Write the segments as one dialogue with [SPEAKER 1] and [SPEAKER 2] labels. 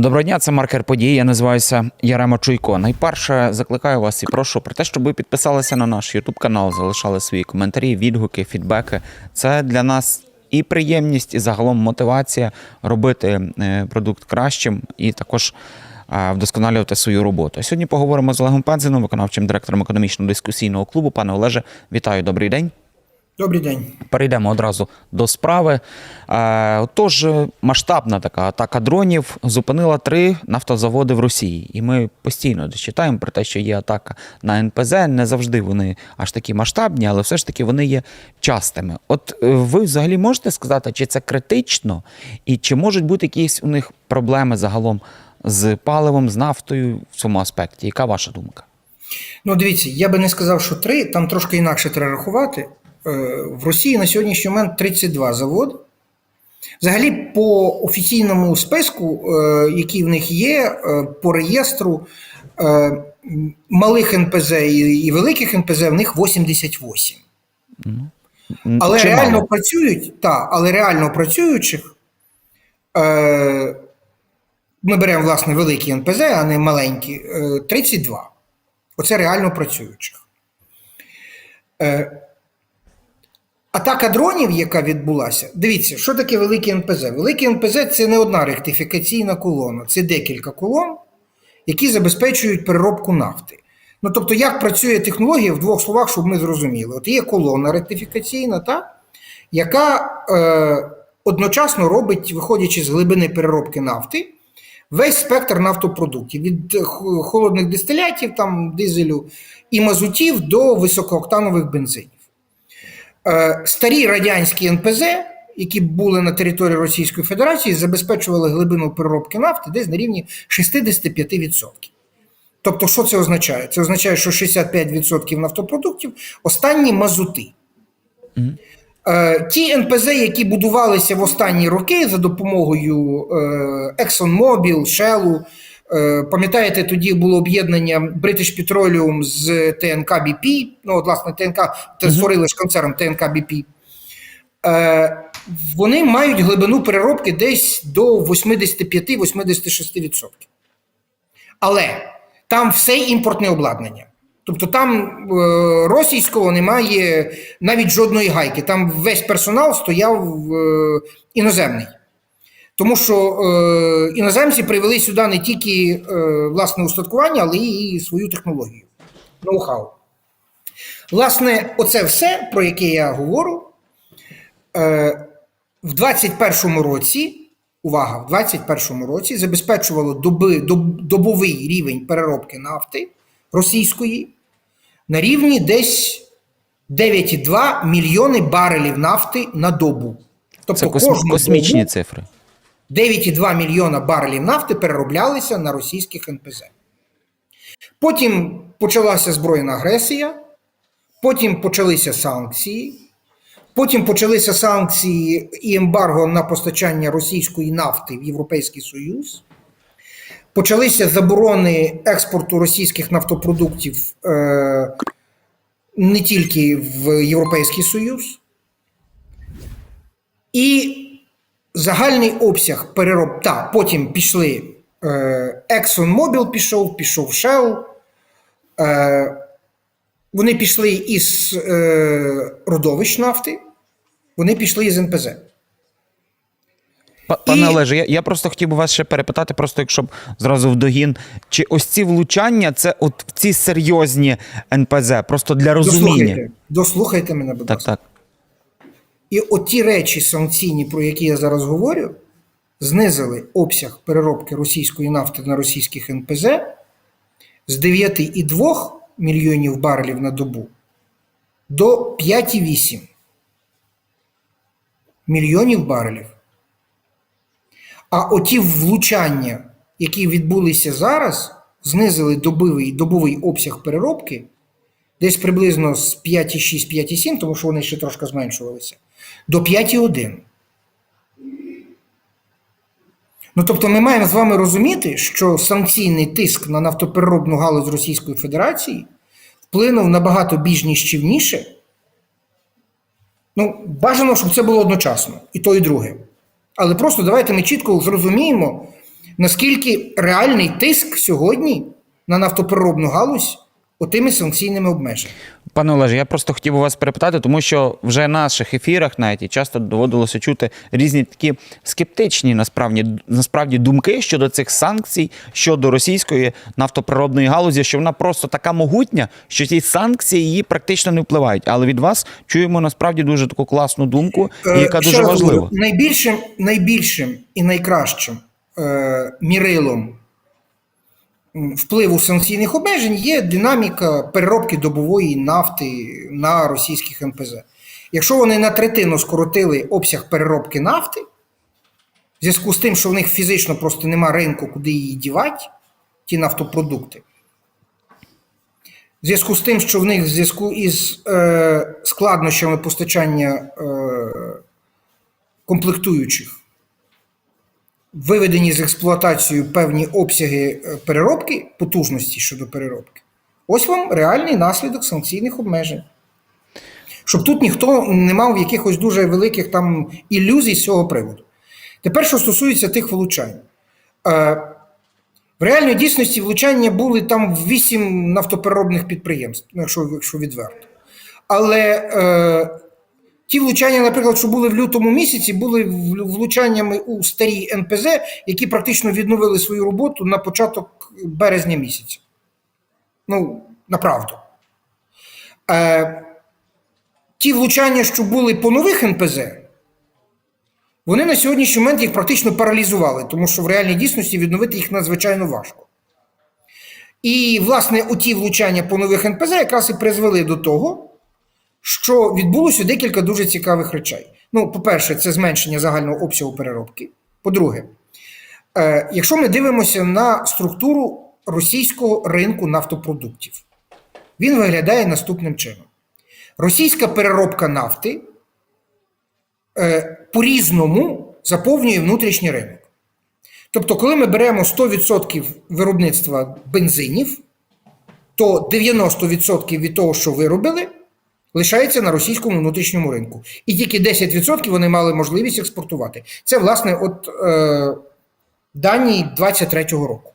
[SPEAKER 1] Доброго дня, це маркер події. Я називаюся Ярема Чуйко. Найперше закликаю вас і прошу про те, щоб ви підписалися на наш Ютуб канал, залишали свої коментарі, відгуки, фідбеки. Це для нас і приємність, і загалом мотивація робити е, продукт кращим і також е, вдосконалювати свою роботу. Сьогодні поговоримо з Олегом Пензином, виконавчим директором економічно-дискусійного клубу. Пане Олеже, вітаю, добрий день.
[SPEAKER 2] Добрий день.
[SPEAKER 1] Перейдемо одразу до справи. Е, Тож масштабна така атака дронів зупинила три нафтозаводи в Росії. І ми постійно десь читаємо про те, що є атака на НПЗ. Не завжди вони аж такі масштабні, але все ж таки вони є частими. От е, ви взагалі можете сказати, чи це критично, і чи можуть бути якісь у них проблеми загалом з паливом, з нафтою в цьому аспекті? Яка ваша думка?
[SPEAKER 2] Ну, дивіться, я би не сказав, що три, там трошки інакше треба рахувати. Е, В Росії на сьогоднішній момент 32 заводи. Взагалі, по офіційному списку, е, який в них є, е, по реєстру малих НПЗ і і великих НПЗ в них 88. Але
[SPEAKER 1] чимало.
[SPEAKER 2] реально працюють, та, але реально працюючих. Е, ми беремо, власне, великі НПЗ, а не маленькі, е, 32. Оце реально працюючих. Е, атака дронів, яка відбулася, дивіться, що таке великі НПЗ? Великі НПЗ це не одна ректифікаційна колона, це декілька колон, які забезпечують переробку нафти. Ну, тобто, як працює технологія в двох словах, щоб ми зрозуміли. От є колона ректифікаційна, та, яка е, одночасно робить, виходячи з глибини переробки нафти, весь спектр нафтопродуктів від холодних дистилятів, там, дизелю і мазутів до високооктанових бензинів. Е, старі радянські НПЗ, які були на території Російської Федерації, забезпечували глибину переробки нафти десь на рівні 65%. Тобто, що це означає? Це означає, що 65% нафтопродуктів останні мазути. Е, Ті НПЗ, які будувалися в останні роки за допомогою е, ExxonMobil, Shell, пам'ятаєте, тоді було об'єднання British Petroleum з ТНК BP, ну, от, власне, ТНК те створили ж концерн ТНК BP. Е, Вони мають глибину переробки десь до 85-86%. Але там все імпортне обладнання. Тобто там е, російського немає навіть жодної гайки. Там весь персонал стояв е, іноземний. Тому що е, іноземці привели сюди не тільки е, власне устаткування, але і свою технологію, ноу-хау. Власне, оце все, про яке я говорю, е, в 21-му році, увага, в 21-му році забезпечувало доби, доб, добовий рівень переробки нафти російської на рівні десь 9,2 мільйони барелів нафти на добу. Тобто
[SPEAKER 1] Це космі- космічні
[SPEAKER 2] добу
[SPEAKER 1] цифри.
[SPEAKER 2] 9,2 мільйона барелів нафти перероблялися на російських НПЗ. Потім почалася збройна агресія, потім почалися санкції, потім почалися санкції і ембарго на постачання російської нафти в Європейський Союз. Почалися заборони експорту російських нафтопродуктів е, не тільки в Європейський Союз. І загальний обсяг перероб. Та, потім пішли е, ExxonMobil пішов, пішов Shell. Е, вони пішли із е, родовищ нафти, вони пішли із НПЗ.
[SPEAKER 1] Пане
[SPEAKER 2] І-
[SPEAKER 1] Олеже, я, я просто хотів би вас ще перепитати, просто якщо б зразу в догін, чи ось ці влучання це от ці серйозні НПЗ, просто для розуміння.
[SPEAKER 2] Дослухайте, дослухайте мене, будь
[SPEAKER 1] Так,
[SPEAKER 2] ласка.
[SPEAKER 1] так.
[SPEAKER 2] І от ті речі санкційні, про які я зараз говорю, знизили обсяг переробки російської нафти на російських НПЗ з 9,2 мільйонів барелів на добу до 5,8 мільйонів барелів. А оті влучання, які відбулися зараз, знизили добовий, добовий обсяг переробки десь приблизно з 5,6-5,7, тому що вони ще трошки зменшувалися, до 5,1. Ну, тобто, ми маємо з вами розуміти, що санкційний тиск на нафтопереробну галузь Російської Федерації вплинув набагато більш ніщівніше. Ну, бажано, щоб це було одночасно, і то, і друге. Але просто давайте ми чітко зрозуміємо, наскільки реальний тиск сьогодні на нафтопереробну галузь отими санкційними обмеженнями.
[SPEAKER 1] Пане Олеже, я просто хотів у вас перепитати, тому що вже в наших ефірах навіть і часто доводилося чути різні такі скептичні насправді, насправді думки щодо цих санкцій щодо російської нафтопереробної галузі, що вона просто така могутня, що ці санкції її практично не впливають. Але від вас чуємо насправді дуже таку класну думку,
[SPEAKER 2] Е,
[SPEAKER 1] яка
[SPEAKER 2] ще
[SPEAKER 1] дуже важлива.
[SPEAKER 2] Найбільшим, найбільшим і найкращим е, мірилом впливу санкційних обмежень є динаміка переробки добової нафти на російських НПЗ. Якщо вони на третину скоротили обсяг переробки нафти, в зв'язку з тим, що в них фізично просто нема ринку, куди її дівати, ті нафтопродукти. В зв'язку з тим, що в них в зв'язку із е, складнощами постачання е, комплектуючих виведені з експлуатації певні обсяги е, переробки, потужності щодо переробки. Ось вам реальний наслідок санкційних обмежень. Щоб тут ніхто не мав якихось дуже великих там ілюзій з цього приводу. Тепер, що стосується тих влучань. Е, в реальній дійсності влучання були там в вісім нафтопереробних підприємств, ну, якщо, якщо відверто. Але е, ті влучання, наприклад, що були в лютому місяці, були влучаннями у старі НПЗ, які практично відновили свою роботу на початок березня місяця. Ну, направду. Е, ті влучання, що були по нових НПЗ, вони на сьогоднішній момент їх практично паралізували, тому що в реальній дійсності відновити їх надзвичайно важко. І, власне, оті влучання по нових НПЗ якраз і призвели до того, що відбулося декілька дуже цікавих речей. Ну, по-перше, це зменшення загального обсягу переробки. По-друге, е, якщо ми дивимося на структуру російського ринку нафтопродуктів, він виглядає наступним чином: російська переробка нафти е, по-різному заповнює внутрішній ринок. Тобто, коли ми беремо 100% виробництва бензинів, то 90% від того, що виробили, лишається на російському внутрішньому ринку. І тільки 10% вони мали можливість експортувати. Це, власне, от е, дані 23-го року.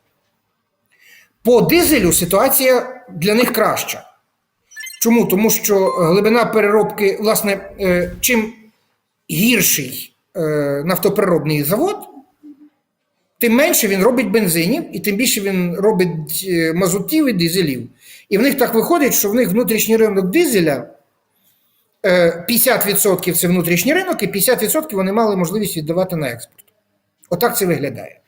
[SPEAKER 2] По дизелю ситуація для них краща. Чому? Тому що глибина переробки, власне, е, чим гірший е, нафтопереробний завод, тим менше він робить бензинів, і тим більше він робить е, мазутів і дизелів. І в них так виходить, що в них внутрішній ринок дизеля 50% це внутрішній ринок, і 50% вони мали можливість віддавати на експорт. Отак це виглядає.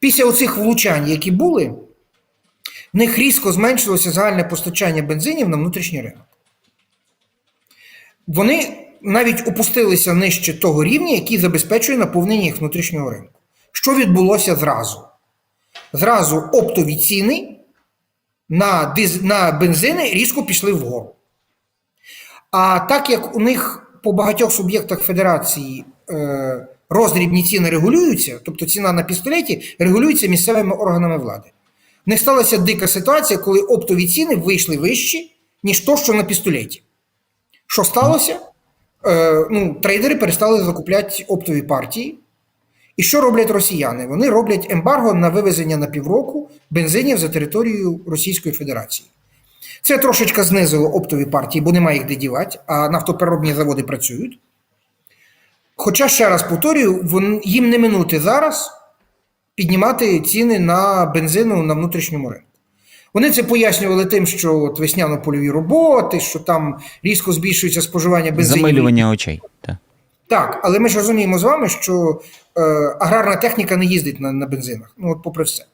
[SPEAKER 2] Після оцих влучань, які були, в них різко зменшилося загальне постачання бензинів на внутрішній ринок. Вони навіть опустилися нижче того рівня, який забезпечує наповнення їх внутрішнього ринку. Що відбулося зразу? Зразу оптові ціни на бензини різко пішли вгору. А так як у них по багатьох суб'єктах Федерації е, роздрібні ціни регулюються, тобто ціна на пістолеті регулюється місцевими органами влади. В них сталася дика ситуація, коли оптові ціни вийшли вищі, ніж то, що на пістолеті. Що сталося? Е, ну, трейдери перестали закупляти оптові партії. І що роблять росіяни? Вони роблять ембарго на вивезення на півроку бензинів за територією Російської Федерації. Це трошечки знизило оптові партії, бо немає їх де дівати, а нафтопереробні заводи працюють. Хоча, ще раз повторюю, їм не минути зараз піднімати ціни на бензину на внутрішньому ринку. Вони це пояснювали тим, що от весняно-польові роботи, що там різко збільшується споживання бензинів.
[SPEAKER 1] Замилювання очей. Так.
[SPEAKER 2] Так, але ми ж розуміємо з вами, що е, аграрна техніка не їздить на, на бензинах. Ну, от попри все.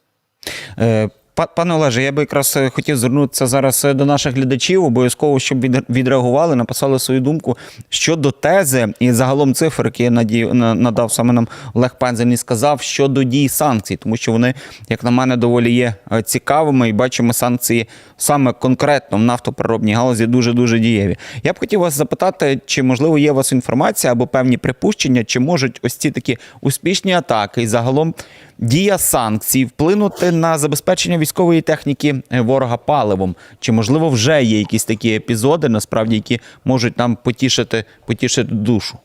[SPEAKER 1] Е, Пане Олеже, я би якраз е, хотів звернутися зараз е, до наших глядачів, обов'язково, щоб від- відреагували, написали свою думку щодо тези і загалом цифр, які надав саме нам Олег Пензель і сказав щодо дій санкцій, тому що вони, як на мене, доволі є е, цікавими і бачимо санкції саме конкретно в нафтопереробній галузі дуже дуже дієві. Я б хотів вас запитати, чи можливо є у вас інформація або певні припущення, чи можуть ось ці такі успішні атаки і загалом дія санкцій вплинути на забезпечення військової техніки е, ворога паливом? Чи можливо вже є якісь такі епізоди, насправді, які можуть нам потішити, потішити душу?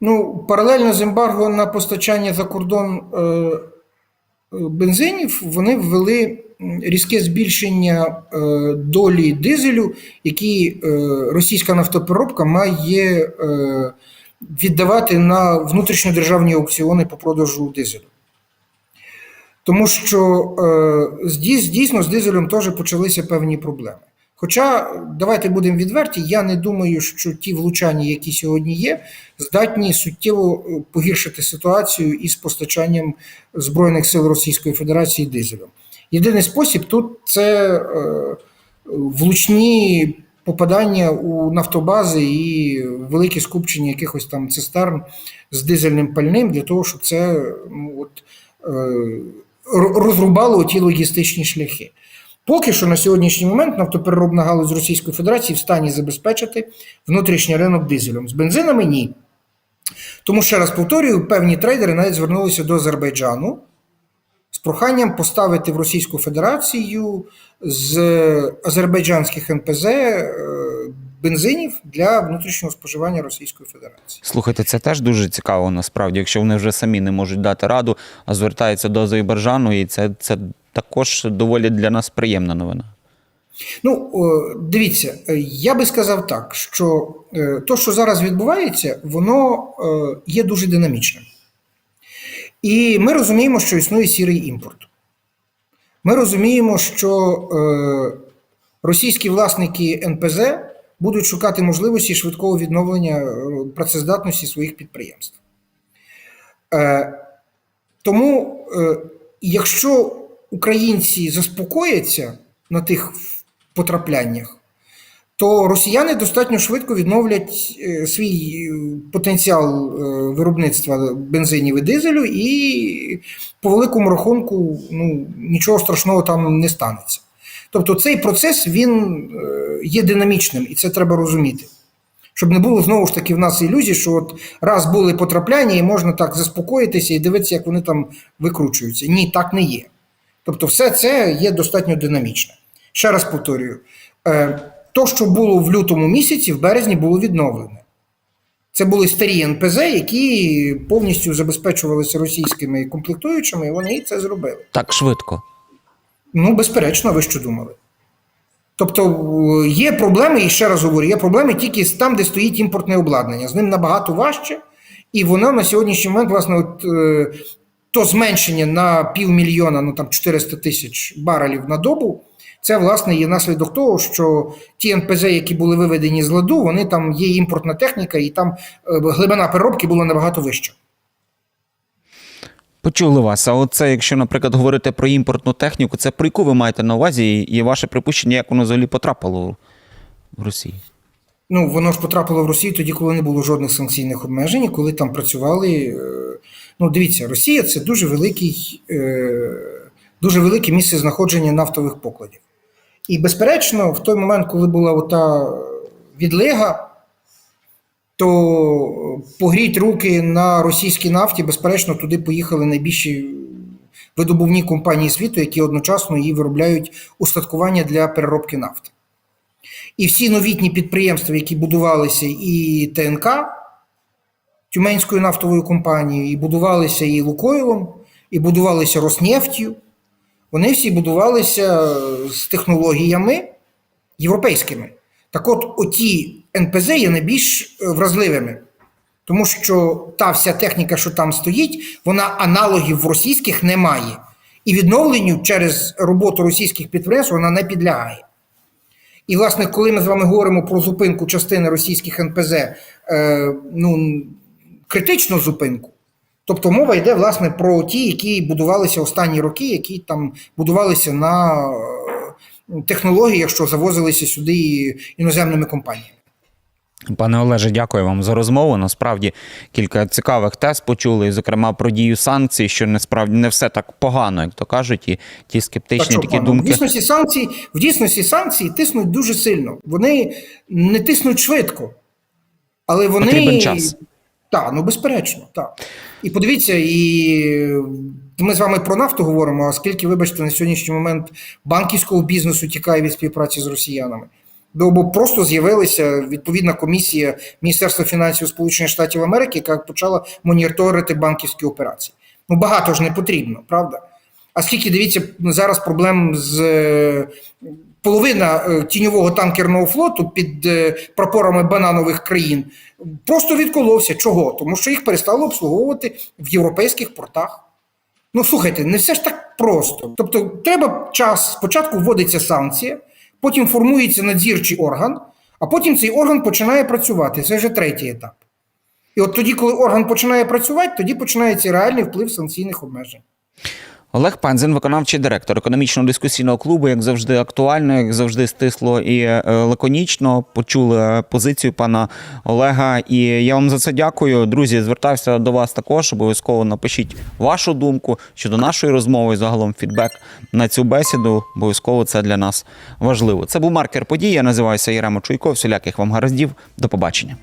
[SPEAKER 2] Ну, паралельно з ембарго на постачання за кордон е, бензинів вони ввели різке збільшення е, долі дизелю, які е, російська нафтопереробка має е, віддавати на внутрішньодержавні аукціони по продажу дизелю. Тому що е, дійсно з дизелем теж почалися певні проблеми. Хоча, давайте будемо відверті, я не думаю, що ті влучання, які сьогодні є, здатні суттєво е, погіршити ситуацію із постачанням Збройних сил Російської Федерації дизелем. Єдиний спосіб тут це е, влучні попадання у нафтобази і велике скупчення якихось там цистерн з дизельним пальним для того, щоб це ну, от, розрубало ті логістичні шляхи. Поки що на сьогоднішній момент нафтопереробна галузь Російської Федерації в стані забезпечити внутрішній ринок дизелем. З бензинами ні. Тому ще раз повторюю, певні трейдери навіть звернулися до Азербайджану з проханням поставити в Російську Федерацію з азербайджанських НПЗ е, бензинів для внутрішнього споживання Російської Федерації.
[SPEAKER 1] Слухайте, це теж дуже цікаво насправді, якщо вони вже самі не можуть дати раду, а звертаються до Азербайджану, і це, це також доволі для нас приємна новина.
[SPEAKER 2] Ну, дивіться, е, я би сказав так, що е, то, що зараз відбувається, воно е, є дуже динамічним. І ми розуміємо, що існує сірий імпорт. Ми розуміємо, що російські власники НПЗ будуть шукати можливості швидкого відновлення е, працездатності своїх підприємств. Е, тому, е, якщо українці заспокояться на тих потрапляннях, то росіяни достатньо швидко відновлять свій потенціал виробництва бензинів і дизелю, і по великому рахунку ну, нічого страшного там не станеться. Тобто цей процес він є динамічним, і це треба розуміти. Щоб не було знову ж таки в нас ілюзій, що от раз були потрапляння, і можна так заспокоїтися і дивитися, як вони там викручуються. Ні, так не є. Тобто, все це є достатньо динамічне. Ще раз повторюю: е, то, що було в лютому місяці, в березні було відновлене. Це були старі НПЗ, які повністю забезпечувалися російськими комплектуючими, і вони це зробили.
[SPEAKER 1] Так швидко.
[SPEAKER 2] Ну, безперечно, ви що думали? Тобто е, є проблеми, і ще раз говорю, є проблеми тільки там, де стоїть імпортне обладнання. З ним набагато важче, і воно на сьогоднішній момент, власне, от, е, то зменшення на півмільйона, ну там 400 тисяч барелів на добу. Це власне є наслідок того, що ті НПЗ, які були виведені з ладу, вони там є імпортна техніка, і там е, глибина переробки була набагато вища.
[SPEAKER 1] Почули вас. А оце, якщо, наприклад, говорити про імпортну техніку, це про яку ви маєте на увазі, і ваше припущення, як воно взагалі потрапило в Росію?
[SPEAKER 2] Ну, воно ж потрапило в Росію тоді, коли не було жодних санкційних обмежень, коли там працювали. е, Ну, дивіться, Росія це дуже великий, е, дуже велике місце знаходження нафтових покладів. І, безперечно, в той момент, коли була ота відлига, то погріть руки на російській нафті, безперечно, туди поїхали найбільші видобувні компанії світу, які одночасно її виробляють устаткування для переробки нафти. І всі новітні підприємства, які будувалися і ТНК, Тюменською нафтовою компанією, і будувалися і Лукойлом, і будувалися Роснефтю, вони всі будувалися з технологіями європейськими. Так от, оті НПЗ є найбільш е, вразливими, тому що та вся техніка, що там стоїть, вона аналогів російських не має. І відновленню через роботу російських підприємств вона не підлягає. І, власне, коли ми з вами говоримо про зупинку частини російських НПЗ, е, ну, критичну зупинку, тобто мова йде, власне, про ті, які будувалися останні роки, які там будувалися на е, технологіях, що завозилися сюди іноземними компаніями.
[SPEAKER 1] Пане Олеже, дякую вам за розмову. Насправді кілька цікавих тез почули, і, зокрема, про дію санкцій, що насправді не все так погано, як то кажуть, і ті скептичні
[SPEAKER 2] що,
[SPEAKER 1] такі
[SPEAKER 2] пане, В
[SPEAKER 1] думки.
[SPEAKER 2] дійсності санкції, в дійсності санкції тиснуть дуже сильно. Вони не тиснуть швидко, але вони.
[SPEAKER 1] Потрібен час.
[SPEAKER 2] Так, ну безперечно, так. І подивіться, і ми з вами про нафту говоримо, а скільки, вибачте, на сьогоднішній момент банківського бізнесу тікає від співпраці з росіянами. Бо бо просто з'явилася відповідна комісія Міністерства фінансів Сполучених Штатів Америки, яка почала моніторити банківські операції. Ну багато ж не потрібно, правда? А скільки дивіться зараз проблем з е, половина е, тіньового танкерного флоту під е, прапорами бананових країн просто відколовся. Чого? Тому що їх перестали обслуговувати в європейських портах. Ну слухайте, не все ж так просто. Тобто, треба час. Спочатку вводиться санкція, потім формується надзірчий орган, а потім цей орган починає працювати. Це вже третій етап. І от тоді, коли орган починає працювати, тоді починається реальний вплив санкційних обмежень.
[SPEAKER 1] Олег Панзин, виконавчий директор економічного дискусійного клубу, як завжди, актуально, як завжди, стисло і е, лаконічно. Почули е, позицію пана Олега. І я вам за це дякую. Друзі, звертався до вас також. Обов'язково напишіть вашу думку щодо нашої розмови загалом фідбек на цю бесіду. Обов'язково це для нас важливо. Це був маркер подій. Я називаюся Єремо Чуйко. Всіляких вам гараздів. До побачення.